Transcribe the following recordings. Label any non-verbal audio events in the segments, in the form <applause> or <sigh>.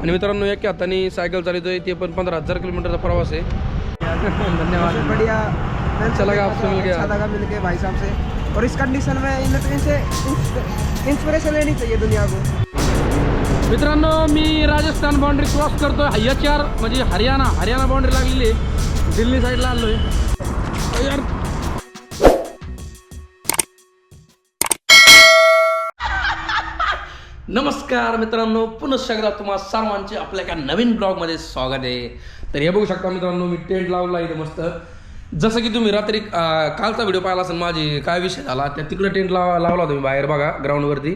आणि मित्रांनो एका हाताने सायकल चालवतोय. ते पण पंधरा हजार किलोमीटरचा प्रवास आहे. धन्यवाद. बढ़िया. अच्छा लगा आपसे मिल के अच्छा लगा मिल के भाई साहब से. और इस कंडीशन में इन इनसे इंस्पिरेशन लेनी चाहिए दुनिया को. मित्रांनो मी राजस्थान बाउंड्री क्रॉस करतोय. एच आर म्हणजे हरियाणा हरियाणा बाउंड्री लागलेली आहे. दिल्ली साईडला आलोय. अरे यार नमस्कार मित्रांनो पुन्हा एकदा तुम्हा सर्वांचे आपल्या एका नवीन ब्लॉगमध्ये स्वागत आहे. तर हे बघू शकता मित्रांनो मी टेंट लावला इथे मस्त. जसं की तुम्ही रात्री कालचा व्हिडिओ पाहिला असेल माझी काय विषय झाला त्या तिकडे टेंट लावा लावला होता मी बाहेर बघा ग्राउंडवरती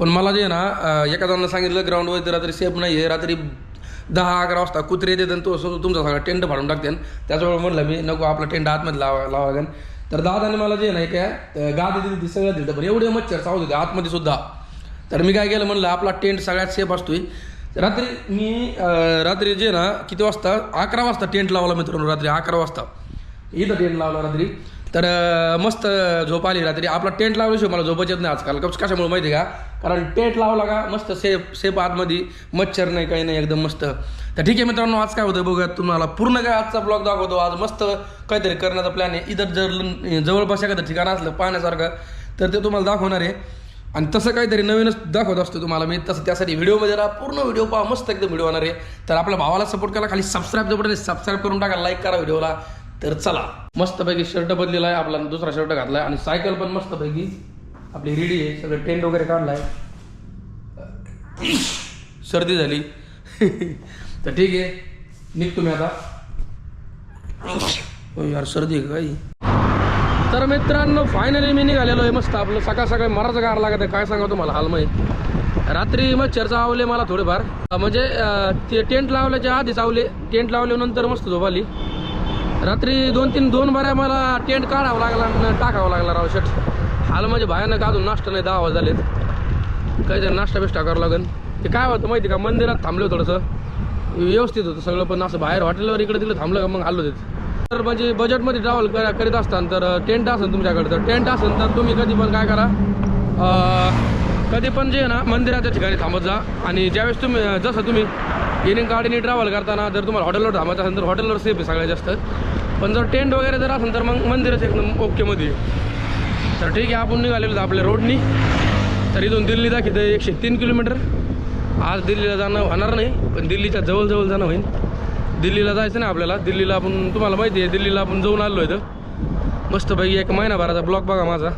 पण मला जे आहे ना अं, एका जणांना सांगितलं ग्राउंडवरती रात्री सेफ नाही आहे रात्री दहा अकरा वाजता कुत्रे येते आणि तो तुमचा सगळा टेंट फाडून टाकते. त्याच्यामुळे म्हणलं मी नको आपला टेंट आतमध्ये लावा लावा लागेल तर दादाने मला जे नाही काय गादी दिली ती सगळं दिलं पण एवढे मच्छर चावत होते आतमध्ये सुद्धा. तर मी काय केलं म्हणलं आपला टेंट सगळ्यात सेफ असतोय. रात्री मी रात्री जे ना किती वाजता? अकरा वाजता टेंट लावला मित्रांनो रात्री अकरा वाजता. इथं टेंट लावला रात्री. तर मस्त झोप आली रात्री. आपला टेंट लावल्याशिवाय मला झोपच येत नाही आजकाल. कस कशामुळे माहिती आहे का? कारण टेंट लावला का मस्त सेफ सेफ आतमध्ये. मच्छर नाही काही नाही एकदम मस्त. तर ठीक आहे मित्रांनो आज काय होतं बघूया तुम्हाला पूर्ण काय आजचा ब्लॉग दाखवतो. आज मस्त काहीतरी करण्याचा प्लॅन आहे. इथं जर जवळपास एखादं ठिकाण असलं पाहण्यासारखं तर ते तुम्हाला दाखवणार आहे. आणि तसं काहीतरी नवीनच दाखवत असतो तुम्हाला मी. तसं त्यासाठी व्हिडिओमध्ये राहा पूर्ण व्हिडिओ पहा मस्त एकदम व्हिडिओ होणार आहे. तर आपल्या भावाला सपोर्ट करा खाली सबस्क्राईब बटन सबस्क्राईब करून टाका लाईक करा व्हिडिओला. तर चला मस्तपैकी शर्ट बदलेला आहे आपला दुसरा शर्ट घातला आणि सायकल पण मस्तपैकी आपली रेडी आहे. सगळं टेंट वगैरे काढलाय. सर्दी झाली. <laughs> तर ठीक आहे. निघतो मी आता. हो यार सर्दी आहे का काही? तर मित्रांनो फायनली मी निघालेलो आहे मस्त आपलं. सकाळ सकाळी मराचं गार लागत आहे. काय सांगा तुम्हाला हालमय रात्री मच्छरचं आवले मला थोडेफार. म्हणजे ते टेंट लावल्याच्या आधीच आवले. टेंट लावल्यानंतर मस्त झोपाली. रात्री दोन तीन दोन बाऱ्या मला टेंट काढावं लागला आणि टाकावं लागला राव शट हाल म्हणजे भयानक अजून नाश्ता नाही दहा वाजले काहीतरी नाश्ता बिष्टा करावं लागेल ते काय होतं माहिती का? मंदिरात थांबलो थोडंसं. व्यवस्थित होतं सगळं पण असं बाहेर हॉटेलवर इकडे तिकडे थांबलं का मग आलो तिथं. तर म्हणजे बजेटमध्ये ट्रॅव्हल करा करीत असताना तर टेंट असेल तुमच्याकडे. तर टेंट असेल तर तुम्ही कधी पण काय करा. कधी पण जे ना मंदिराच्या ठिकाणी थांबत जा. आणि ज्यावेळेस तुम्ही जसं तुम्ही येणे गाडीने ट्रॅव्हल करताना जर तुम्हाला हॉटेलवर थांबायचं असेल तर हॉटेलवर सेफ आहे सगळ्यात जास्त. पण जर टेंट वगैरे जर असेल तर मग मंदिरच एकदम ओकेमध्ये तर ठीक आहे आपण निघालेलो आपल्या रोडनी तर इथून दिल्ली दाखवतं एकशे तीन किलोमीटर. आज दिल्लीला जाणं होणार नाही पण दिल्लीच्या जवळजवळ जाणं होईल दिल्लीला जायचं ना आपल्याला. दिल्लीला आपण तुम्हाला माहिती आहे दिल्लीला आपण जाऊन आलो इथं. मस्तपैकी एक महिनाभराचा ब्लॉक बघा माझा.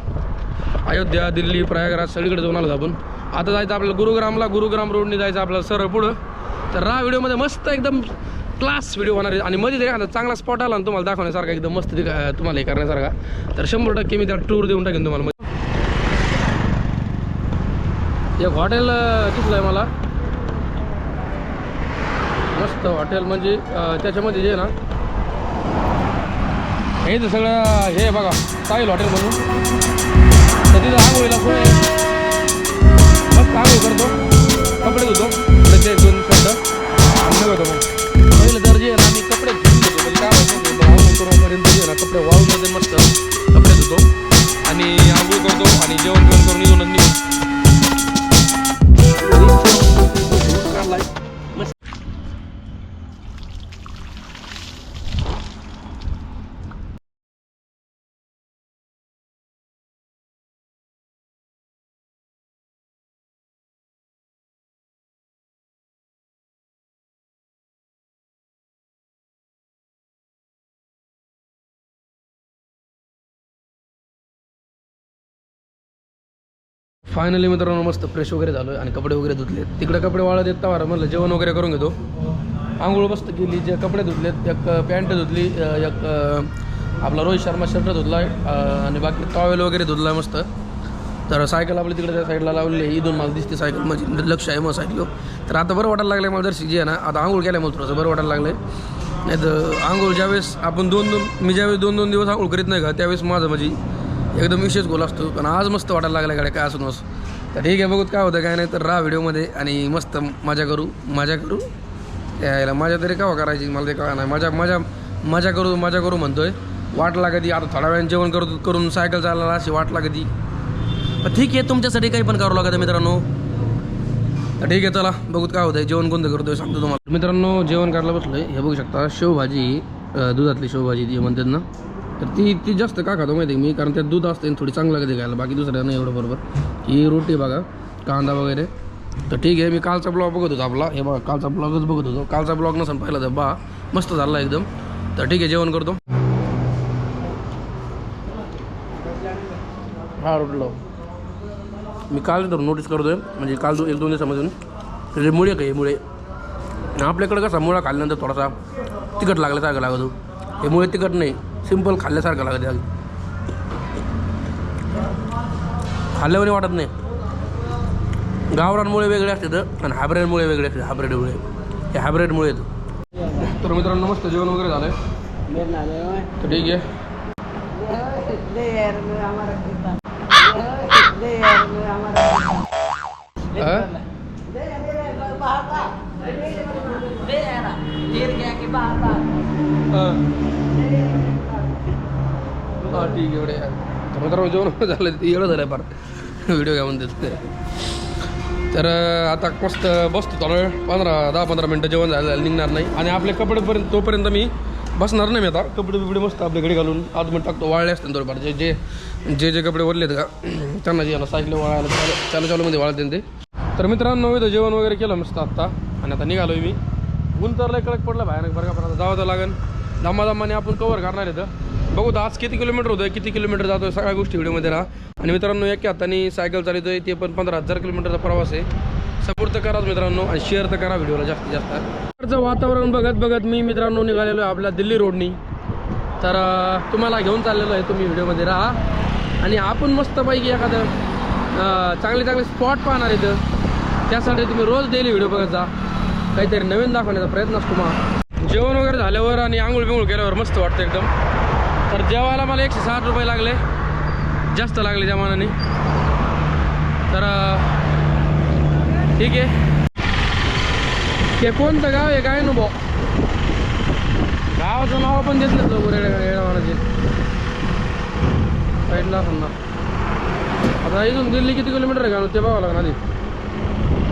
अयोध्या दिल्ली प्रयागराज सगळीकडे जाऊन आलो आपण. आता जायचं आपल्याला गुरुग्रामला. गुरुग्राम रोडने जायचं आपल्याला सरळ पुढं. तर रा व्हिडिओमध्ये मस्त एकदम क्लास व्हिडिओ होणार आहे. आणि मध्ये जर एखादा चांगला स्पॉट आला ना तुम्हाला दाखवण्यासारखा एकदम मस्त तुम्हाला हे करण्यासारखा. तर शंभर टक्के मी त्या टूर देऊन टाकेन तुम्हाला. एक हॉटेल दिसलं आहे मला. मस्त हॉटेल म्हणजे त्याच्यामध्ये जे आहे ना हे तर सगळं हे बघा साहिल हॉटेल म्हणून. तर तिथं आंघोळीला सोय आहे. मस्त आंघोळ करतो. कपडे धुतो. ते दोन शब्द आणि होतो मग पहिलं तर जे ना आम्ही कपडे धुवून देतो म्हणजे काय होतं आंघोळ जे ना कपडे वाहून मध्ये मस्त कपडे धुतो. आणि आंघोळ करतो आणि जेवण जेवण करून येऊन निघतो. like फायनली मित्रांनो मस्त फ्रेश वगैरे झालो आणि कपडे वगैरे धुतले तिकडे कपडे वाळत येत तवार म्हणलं जेवण वगैरे करून घेतो. आंघोळ मस्त केली जे कपडे धुतलेत एक पॅन्ट धुतली एक आपला रोहित शर्मा शर्ट धुतला आणि बाकी टॉवेल वगैरे धुतला मस्त. तर सायकल आपली तिकडे त्या साईडला लावली आहे. इथून मला दिसते सायकल म्हणजे लक्ष आहे मग सायकल तर आता बरं वाटायला लागलं मला जर जी आहे ना आता आंघोळ केल्यामुळे थोडंसं बरं वाटायला लागलं आहे नाही तर आंघोळ ज्यावेळेस आपण दोन दोन मी ज्यावेळेस दोन दोन दिवस आंघोळ करीत नाही का त्यावेळेस माझं म्हणजे एकदम विशेष गोल असतो पण आज मस्त वाटायला लागला गाड्या काय असं तर ठीक आहे बघूत काय होतं काय नाही तर राहा व्हिडिओमध्ये आणि मस्त मजा करू मजा करू. यायला मजा तरी का करायची मला ते काय नाही. मजा मजा मजा करू मजा करू म्हणतोय. वाट लागती आता थोड्या वेळाने जेवण करतो करून सायकल चालायला अशी वाट लागती. पण ठीक आहे तुमच्यासाठी काही पण करावं लागतं मित्रांनो. तर ठीक आहे चला बघूत काय होतंय जेवण कोणतं करतोय सांगतो तुम्हाला. मित्रांनो जेवण करायला बसलोय. हे बघू शकता शेवभाजी दुधातली शेवभाजी ती म्हणतात ना. तर ती ती जास्त का खातो माहिती आहे मी कारण त्यात दूध असते आणि थोडी चांगलं लागते खायला बाकी दुसऱ्या नाही एवढं बरोबर. ही रोटी बघा कांदा वगैरे. तर ठीक आहे मी कालचा ब्लॉग बघत होतो आपला. हे बघा कालचा ब्लॉगच बघत होतो. कालचा ब्लॉग नसून पाहिला तर बा मस्त झाला एकदम. तर ठीक आहे जेवण करतो. हा रोटलो मी काल तर नोटीस करतोय म्हणजे काल दो एक दोन दिवसामधून. त्याचे मुळे काही मुळे. आपल्याकडे कसा मुळा खाल्ल्यानंतर थोडासा तिखट लागल्यासारखं लागतो. हे मुळे तिखट नाही. सिंपल खाल्ल्यासारखं लागत खाल्ल्यावर वाटत नाही गावरानमुळे वेगळे असतात आणि हायब्रिडमुळे वेगळे असतात हायब्रिडमुळे हे हायब्रिडमुळे येतं तर मित्रांनो मस्त जेवण वगैरे झालं आहे तर ठीक आहे हा? हां ठीक आहे एवढे मित्रांनो जेवण झालं ते एवढं झालं फार. व्हिडिओ घ्या म्हणते ते तर आता मस्त बसतो थोडा पंधरा दहा पंधरा मिनटं जेवण झालं निघणार नाही. आणि आपले कपडेपर्यंत तोपर्यंत मी बसणार नाही मी आता. कपडे बिपडे मस्त आपल्या घडी घालून आतमध्ये टाकतो वाळले असते थोडेफार. जे जे जे जे कपडे वरलेत का <clears throat> त्यांना जे याला सायकल वाळायला चालू चालू चालूमध्ये वाळते ते. तर मित्रांनो इथं जेवण वगैरे केलं मस्त आत्ता. आणि आता निघालो मी. ऊन कडक पडलं भयानक बरं का पण आता जावं तर लागेल दमादमाने आपण कवर करणार इथं बघू आज किती किलोमीटर होतोय किती किलोमीटर जातोय सगळ्या गोष्टी व्हिडिओमध्ये राहा आणि मित्रांनो एका हाताने सायकल चालवतोय ते पण पंधरा हजार किलोमीटरचा प्रवास आहे. सपोर्ट तर करा मित्रांनो आणि शेअर तर करा व्हिडिओला जास्तीत जास्त. इकडचं वातावरण बघत बघत मी मित्रांनो निघालेलो आहे आपल्या दिल्ली रोडनी. तर तुम्हाला घेऊन चाललेलो आहे तुम्ही व्हिडिओमध्ये राहा. आणि आपण मस्तपैकी एखादं चांगले चांगले स्पॉट पाहणार इथं त्यासाठी तुम्ही रोज डेली व्हिडिओ बघत जा. काहीतरी नवीन दाखवण्याचा प्रयत्न असतो मग. जेवण वगैरे झाल्यावर आणि आंघोळ बिंगोळ केल्यावर मस्त वाटतं एकदम. तर जेवायला मला एकशे साठ रुपये लागले. जास्त लागले त्या मानाने. तर ठीक आहे. ते कोणतं गाव आहे? काय भाऊ गावाचं नाव पण देत नाही लोक येण्याचे साईडला असं ना. आता इथून दिल्ली किती किलोमीटर आहे का ते बघावं लागणार आधी.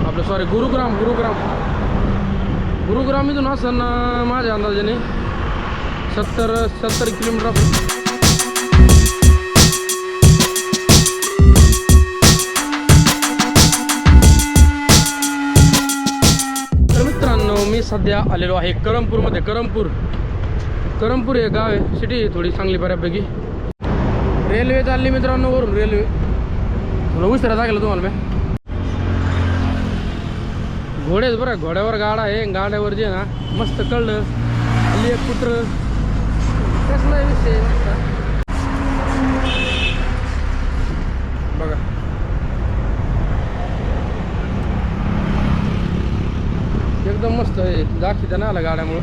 आपलं सॉरी गुरुग्राम गुरुग्राम. गुरुग्राम इथून असं ना माझ्या अंदाजाने सत्तर सत्तर किलोमीटर मित्रांनो मी सध्या आलेलो आहे करमपूरमध्ये. करमपूर करमपूर हे गाव आहे सिटी आहे थोडी चांगली बऱ्यापैकी. रेल्वे चालली मित्रांनो वरून रेल्वे. थोडं उशिरा सांगितलं तुम्हाला मी. घोडेच बरं घोड्यावर गाडा आहे गाड्यावर जे ना मस्त कळलं. हल्ली एक कुत्र. कसला विषय मस्त बघा. एकदम मस्त आहे. दाखी ना आला गाड्यामुळं.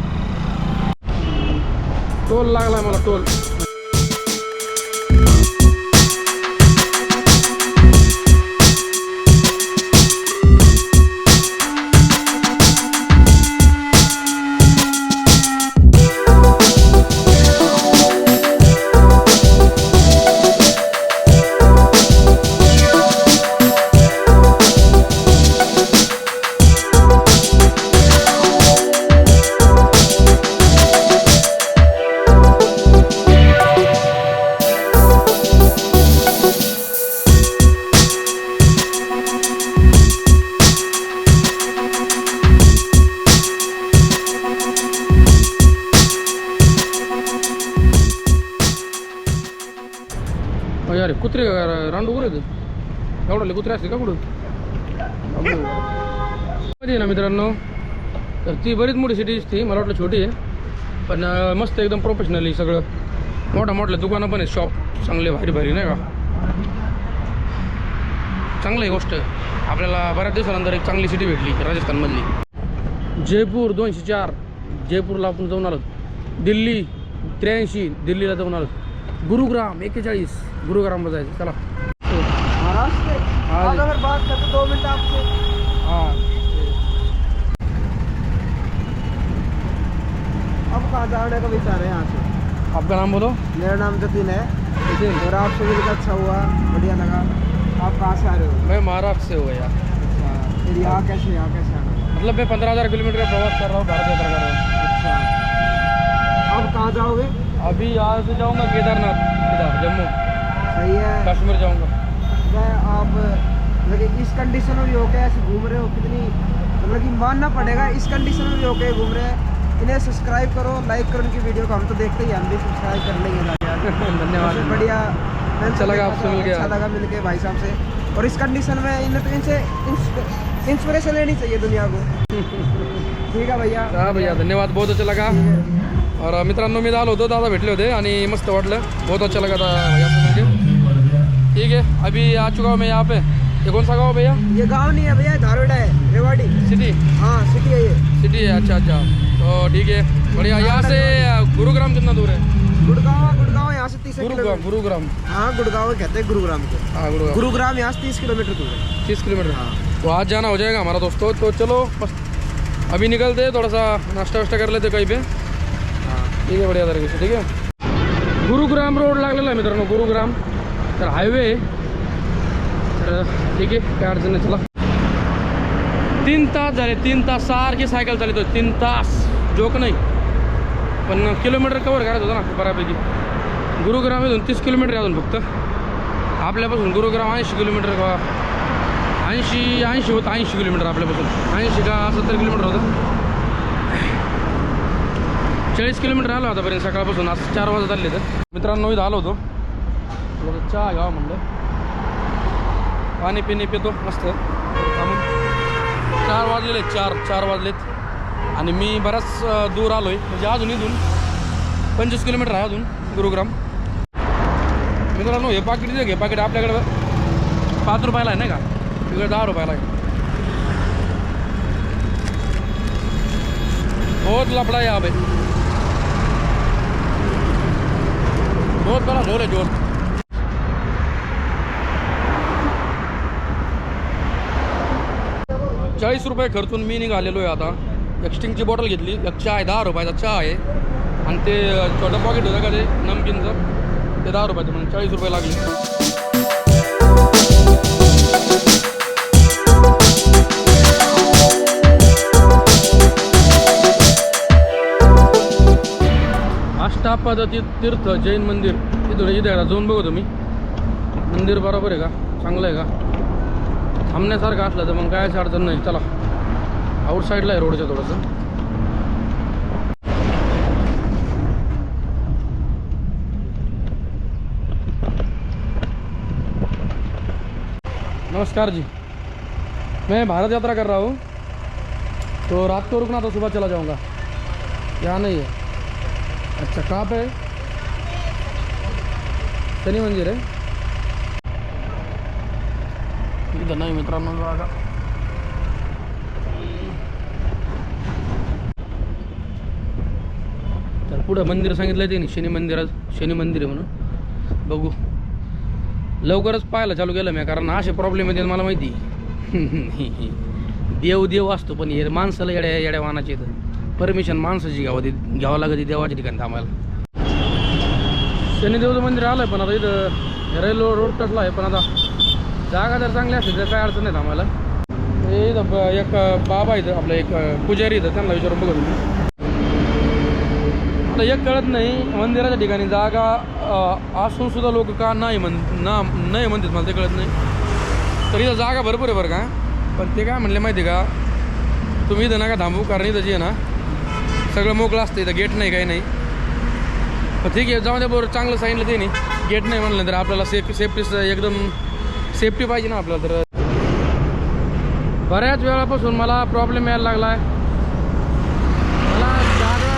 टोल लागला मला टोल. कुत्रे रांडू कुठे एवढले कुत्रे असते का कुठं मध्ये ना मित्रांनो. तर ती बरीच मोठी सिटी दिसते मला वाटलं छोटी आहे. पण मस्त एकदम प्रोफेशनली सगळं. मोठ्या मोठल्या दुकानं पण आहेत शॉप चांगले भारी भारी नाही का? चांगली गोष्ट. आपल्याला बऱ्याच दिवसानंतर एक चांगली सिटी भेटली राजस्थानमधली. जयपूर दोनशे चार. जयपूरला आपण जाऊन आलो. दिल्ली त्र्याऐंशी दिल्लीला जाऊन आलो. गुरुग्राम एक्केचाळीस गुरुग्रामला जायचं. चला. महाराष्ट्र. हाँ अगर बात करते दो मिनट आपसे. हाँ. अब कहाँ जाने का विचार है यहाँ से? आपका नाम बोलो। मेरा नाम जतिन है। नितिन और आपसे मिलकर अच्छा हुआ? बढ़िया लगा। आप कहाँ से आ रहे हो? मैं महाराष्ट्र से हुआ यार। अच्छा। फिर यहाँ कैसे यहाँ कैसे आना? मतलब मैं पंद्रह हज़ार किलोमीटर का प्रवास कर रहा हूँ भारत यात्रा कर रहा हूँ। अच्छा। अब कहाँ जाओगे? अभी यहाँ से जाऊँगा केदारनाथ इधर जम्मू। सही है। कश्मीर जाऊँगा। मैं आप मतलब इस कंडीशन में भी होके ऐसे घूम रहे हो कितनी मतलब कि मानना पड़ेगा इस कंडीशन में भी होके घूम रहे हैं। इन्हें सब्सक्राइब करो लाइक करो इनकी वीडियो को हम तो देखते ही हम भी सब्सक्राइब कर लेंगे <laughs> धन्यवाद। बढ़िया अच्छा लगा आपसे मिल अच्छा लगा मिल के भाई साहब से। और इस कंडीशन में इन तो इनसे इंस्पिरेशन लेनी चाहिए दुनिया को। <laughs> ठीक है भैया। हा भैया धन्यवाद बहुत अच्छा लगा। और मित्रांनो मी आलो होतो दादा भेटले होते आणि मस्त वाटलं. बहुत अच्छा लगा था भैया ठीक है अभी आ चुका हूँ मैं यहाँ पे. ये कौन सा गाँव भैया? ये गांव नहीं है भैया धारवाड़ा है रेवाड़ी. सिटी हाँ सिटी है ये. सिटी है अच्छा अच्छा. तो ठीक है बढ़िया. यहाँ से गुरुग्राम कितना दूर है? गुड़गांव गुड़गांव यहाँ से तीस गुरुग्राम गुरुग्राम. हाँ गुड़गांव कहते हैं गुरुग्राम को. हाँ गुरुग्राम. गुरुग्राम यहाँ से तीस किलोमीटर दूर है. तीस किलोमीटर. तो आज जाना हो जाएगा हमारा दोस्तों तो चलो बस अभी निकलते हैं थोड़ा सा नाश्ता वाश्ता कर लेते कहीं पे. ठीक आहे बढिया तरीके ठीक आहे? गुरुग्राम रोड लागलेला आहे मित्रांनो गुरुग्राम. तर हायवे तर ठीक आहे काय अडचण नाही चला. तीन तास झाले तीन तास सारखी सायकल चालतो तीन तास. जोक नाही. पण किलोमीटर कवर करायचं होतं ना बऱ्यापैकी. गुरुग्राम इथून तीस किलोमीटर आहे अजून फक्त. आपल्यापासून गुरुग्राम ऐंशी किलोमीटर ऐंशी ऐंशी होतं ऐंशी किलोमीटर आपल्यापासून. ऐंशी का सत्तर किलोमीटर होतं? चाळीस किलोमीटर आलो आतापर्यंत सकाळपासून. आज चार वाजत आले तर. मित्रांनो इथं आलो होतो. थोडं चहा घ्यावा म्हणलं. पाणी पिणे पितो मस्त. चार वाजलेले चार चार वाजलेत. आणि मी बराच दूर आलो आहे म्हणजे अजून इथून पंचवीस किलोमीटर आहे अजून गुरुग्राम. मित्रांनो हे पाकिट दे घे. पाकिट आपल्याकडं पाच रुपयाला आहे नाही का? तिकडे दहा रुपयाला आहे. बहुत लफड़ा है यहाँ पे बहुत बड़ा जोर है जोर चाळीस रुपये खर्चून मी निघालेलो आहे आता. एक्स्टिंगची बॉटल घेतली. एक चहा आहे दहा रुपयाचा चहा आहे. आणि ते छोटं पॉकेट होतं का ते? नमकीनचं. ते दहा रुपयाचं म्हणजे चाळीस रुपये लागले. अष्टापद्धती तीर्थ जैन मंदिर. इथून इथे आहे जाऊन बघू तुम्ही. मंदिर बरोबर आहे का? चांगलं आहे का? थांबण्यासारखं असलं तर मग कायच अडचण नाही. चला. आउट साईडला आहे रोडच्या थोडंसं. नमस्कार जी. मैं भारत यात्रा कर रहा हूँ. तो रात को रुकना तो सुबह चला जाऊँगा. यहाँ नहीं है. अच्छा कहाँ पे शनि शनी मंदिर आहे इथं नाही मित्रांनो जागा तर पुढं मंदिर सांगितलं ते नाही शनी मंदिरात शनी मंदिर आहे म्हणून. बघू. लवकरच पाहायला चालू केलं मी कारण असे प्रॉब्लेम येतात मला माहिती. <laughs> देव देव असतो पण हे माणसाला येड्या येड्या वाहनाचे इथं परमिशन माणसाची घ्यावं ते घ्यावं लागत देवाच्या ठिकाणी थांबायला. शनिदेवचं मंदिर आलं आहे पण आता इथं रेल्वे रोड टचला आहे पण आता जागा जर चांगली असली तर काय अडचण नाही थांबायला. हे इथं एक बाबा इथं आपलं एक पुजारी इथं त्यांना विचारून बघत तुम्ही. आता एक कळत नाही मंदिराच्या ठिकाणी जागा असून सुद्धा लोक का नाही म्हण ना नाही म्हणतात मला ते कळत नाही. तर इथं जागा भरपूर आहे बरं का. पण ते काय म्हणले माहिती आहे का? तुम्ही इथं नका थांबू कारण इथं जे आहे ना सगळं मोकळं असतं इथं गेट नाही काही नाही. पण ठीक आहे जाऊ द्या बरोबर चांगलं सांगितलं ते नाही गेट नाही म्हणलं तर आपल्याला सेफ सेफ्टी एकदम सेफ्टी पाहिजे ना आपल्याला तर. बऱ्याच वेळापासून मला प्रॉब्लेम यायला लागला आहे. मला जागा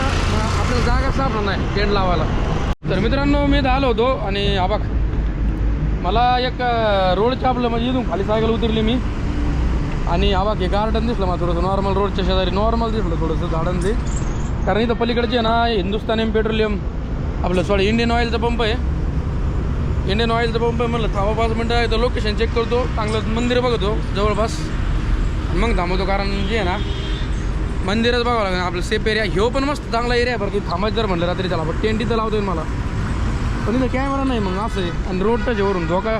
आपल्याला जागा सापडणार नाही टेंट लावायला. तर मित्रांनो मी इथं आलो होतो आणि आबाक मला एक रोड रोडच्या आपलं म्हणजे इथून खाली सायकल उतरली मी. आणि आबाक हे गार्डन दिसलं मला थोडंसं नॉर्मल रोडच्या शेजारी नॉर्मल दिसलं थोडंसं झाडांचे. कारण इथं पलीकडचे ना हिंदुस्थानी पेट्रोलियम. आपलं सॉरी इंडियन ऑइलचा पंप आहे. इंडियन ऑइलचा पंप आहे म्हणलं थांबा पाच मिनटं इथं लोकेशन चेक करतो. चांगलं मंदिर बघतो जवळपास. आणि मग थांबवतो कारण जे आहे ना मंदिरच बघावं लागेल. आपलं सेफ एरिया ह्यो पण मस्त चांगला एरिया आहे. बरं की थांबायचं जर म्हणलं रात्री त्याला पण टेंट इथं लावता मला. पण इथं कॅमेरा नाही मग असं आहे. आणि रोड टच आहे वरून. धोका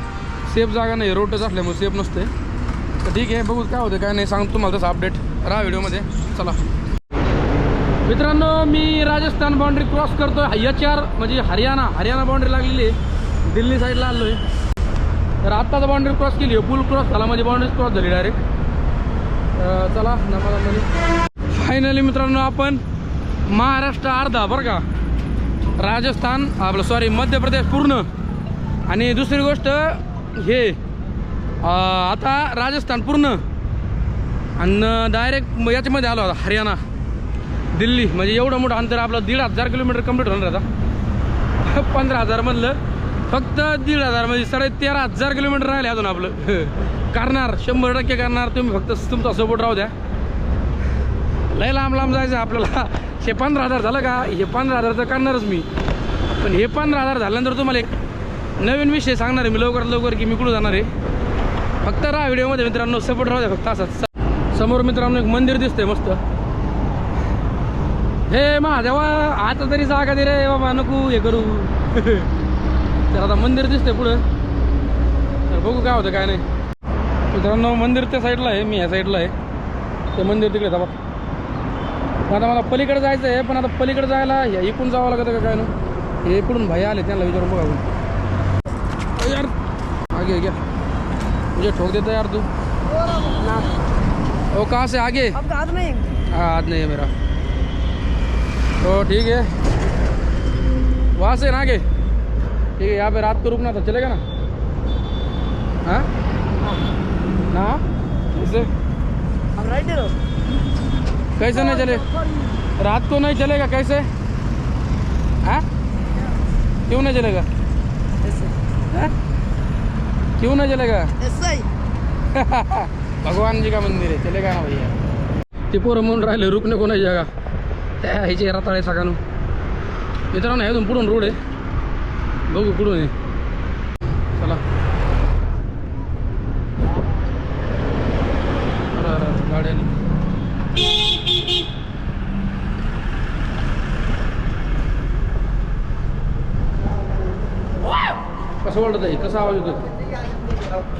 सेफ जागा नाही रोड टच असल्यामुळे सेफ नसते तर ठीक आहे बघू काय होतं काय नाही सांगतो तुम्हाला तसं अपडेट राहा व्हिडिओमध्ये चला. मित्रांनो मी राजस्थान बाउंड्री क्रॉस करतो एच आर म्हणजे हरियाणा. हरियाणा बाउंड्री लागलेली आहे. दिल्ली साईडला आलो आहे तर आत्ताच बाउंड्री क्रॉस केली आहे. फुल क्रॉस झाला. म्हणजे बाउंड्री क्रॉस झाली डायरेक्ट चला नमाजामध्ये फायनली मित्रांनो आपण महाराष्ट्र अर्धा बरं का? राजस्थान आपलं सॉरी मध्य प्रदेश पूर्ण. आणि दुसरी गोष्ट हे आता राजस्थान पूर्ण. आणि डायरेक्ट याच्यामध्ये आलो आता हरियाणा. दिल्ली म्हणजे एवढं मोठं अंतर आपलं दीड हजार किलोमीटर कंप्लीट होणार आता. <laughs> पंधरा हजारमधलं फक्त दीड हजारमध्ये म्हणजे साडे तेरा हजार किलोमीटर राहिले अजून आपलं. <laughs> करणार शंभर टक्के करणार तुम्ही फक्त तुमचा सपोर्ट राहू द्या. लय लांब लांब जायचं आपल्याला. <laughs> हे पंधरा हजार झालं का? हे पंधरा हजार तर करणारच मी. पण हे पंधरा हजार झाल्यानंतर तुम्हाला एक नवीन विषय सांगणार आहे मी लवकरात लवकर की मी कुठं जाणार आहे. फक्त राहा व्हिडिओमध्ये मित्रांनो सपोर्ट राहू द्या फक्त असंच. समोर मित्रांनो एक मंदिर दिसतंय मस्त. हे महादेवा आता तरी जागा दे रे बाबा नको हे करू. <laughs> तर आता मंदिर दिसतंय पुढं. तर बघू काय होतं काय नाही. मित्रांनो मंदिर त्या साईडला आहे मी ह्या साईडला आहे. ते मंदिर तिकडे थांबा. आता मला पलीकडे जायचं आहे पण आता पलीकडे जायला ह्या इकडून जावं लागतं का काय ना हे इकडून भाई आले त्यांना विचारून बघा आपण. यार आगे क्या मुझे ठोक देता यार तू. ओ कहाँ से आगे? आपका हाथ नहीं. हाँ हाथ नहीं है मेरा. तो ठीक है। वहाँ से ना आगे। ठीक है यहाँ पे रात को रुकना था। चलेगा ना? हाँ? ना? कैसे? कैसे नहीं चले? रात को नहीं चलेगा कैसे? हाँ? क्यों नहीं चलेगा? हाँ? क्यों नहीं चलेगा? ऐसा ही। <laughs> भगवान जी का मंदिर है। चलेगा ना भैया? ते पोरं म्हणून राहिले रुकणे कोणाची जागा त्या ह्याचे रताळे सगळ्यांना मित्रांनो ह्यातून पुढून रोड आहे. बघू कुठून आहे. चला. अरे, कसं वाटत आहे कसा आवाज येतो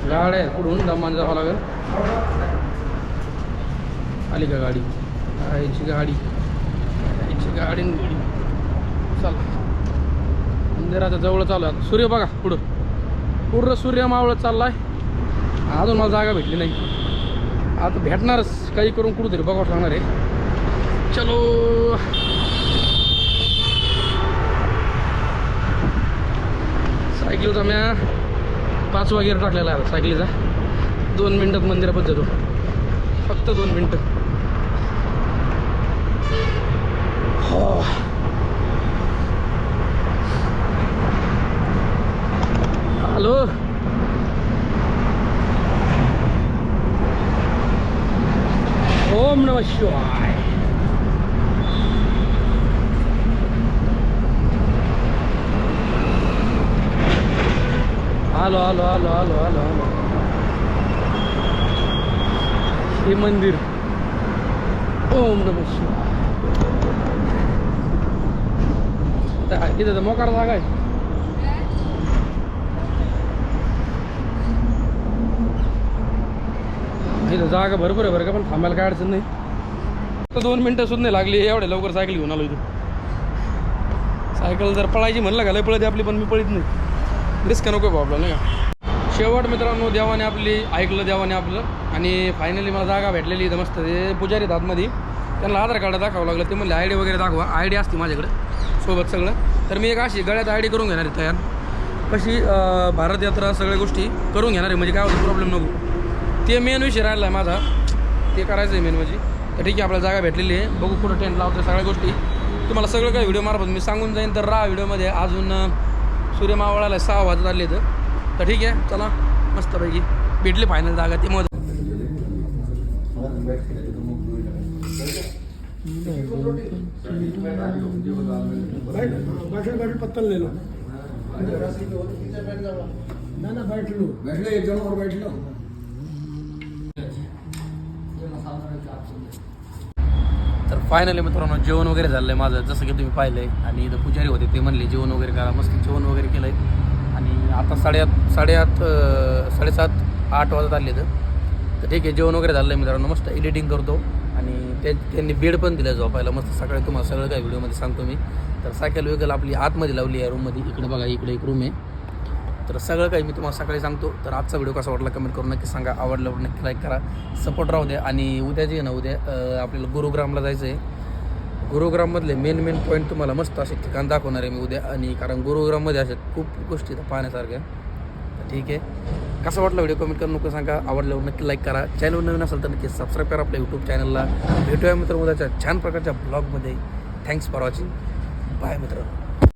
गाड्या आहे पुढून दमान जावं लागेल. आली का गाडी? गाडी. गाडी चला. मंदिराच्या जवळ चालू आहे आता. सूर्य बघा पुढं. पूर्ण सूर्य मावळत चाललाय. अजून मला जागा भेटली नाही. आता भेटणारच. काही करून कुठंतरी बघावं सांगणार आहे. चलो. सायकलचा म्या पाच वगैरे टाकलेला आहे सायकलीचा. दोन मिनटात मंदिरात जातो. फक्त दोन मिनटं. हो. हॅलो ओम नम शिवाय आलो आलो आलो आलो आलो आलो हे मंदिर ओम नम शिवाय त्या- इथं तर मोकार जागा आहे. इथं जागा भरपूर आहे बरं का पण थांबायला काय अडचण नाही. तर दोन मिनटं सुद्धा नाही लागली एवढे लवकर सायकल घेऊन आलो इथं सायकल जर पळायची म्हणलं का लय पळते आपली पण मी पळत नाही. रिस्क नको प्रॉब्लेम नाही का? शेवट मित्रांनो देवाने आपली ऐकलं देवाने आपलं आणि फायनली मला जागा भेटलेली इथं मस्त ते पुजारी आतमध्ये. त्यांना आधार कार्ड दाखवावं लागलं ते म्हणले आय डी वगैरे दाखवा आय डी असते माझ्याकडे. सोबत सगळं. तर मी एक अशी गळ्यात आय डी करून घेणार आहे तयार. कशी भारत यात्रा सगळ्या गोष्टी करून घेणार आहे म्हणजे काय होतं प्रॉब्लेम नको. ते मेन विषय राहिला आहे माझा. ते करायचं आहे मेन म्हणजे. तर ठीक आहे आपल्याला जागा भेटलेली आहे. बघू कुठं टेंट लावतो सगळ्या गोष्टी. तुम्हाला सगळं काही व्हिडिओ मार्फत मी सांगून जाईन. तर राहा व्हिडिओमध्ये अजून सूर्य मावळाला सहा वाजत आले तर तर ठीक आहे चला मस्तपैकी. भेटली फायनल जागा ती मजा पत्तल ले लो। ना ना बैठ लो बैठ लो एक जन और बैठ लो तर फायनली मित्रांनो जेवण वगैरे झालं आहे माझं जसं की तुम्ही पाहिलं आहे आणि इथं पुजारी होते ते म्हणले जेवण वगैरे करा मस्त जेवण वगैरे केलं आहे आणि आता साडेआठ साडेआठ अं, साडेसात आठ वाजत आले तर तर ठीक आहे जेवण वगैरे झालं आहे मित्रांनो मस्त एडिटिंग करतो. आणि ते त्यांनी बेड पण दिलं झोपायला. मस्त सकाळी तुम्हाला सगळं काही व्हिडिओमध्ये सांगतो मी. तर सायकल वेगळं आपली आतमध्ये लावली आहे रूममध्ये इकडे बघा इकडे एक रूम आहे. तर सगळं काही मी तुम्हाला सकाळी सांगतो. तर आजचा व्हिडिओ कसा वाटला कमेंट करून नक्की सांगा. आवडल्यावर नक्की लाईक करा. सपोर्ट राहू द्या. आणि उद्या जे ना उद्या आपल्याला गुरुग्रामला जायचं आहे गुरुग्राममधले मेन मेन पॉईंट तुम्हाला मस्त असे ठिकाण दाखवणार आहे मी उद्या. आणि कारण गुरुग्राममध्ये अशा खूप गोष्टी आहेत पाहण्यासारख्या. ठीक आहे. कसा वाटला व्हिडिओ कमेंट करून नको सांगा. आवडल्यावर नक्की लाईक करा. चॅनल नवीन असेल तर नक्की सबस्क्राईब करा आपल्या यूट्यूब चॅनलला भेटूया मित्र उद्याच्या छान प्रकारच्या ब्लॉगमध्ये थँक्स फॉर वॉचिंग बाय मित्र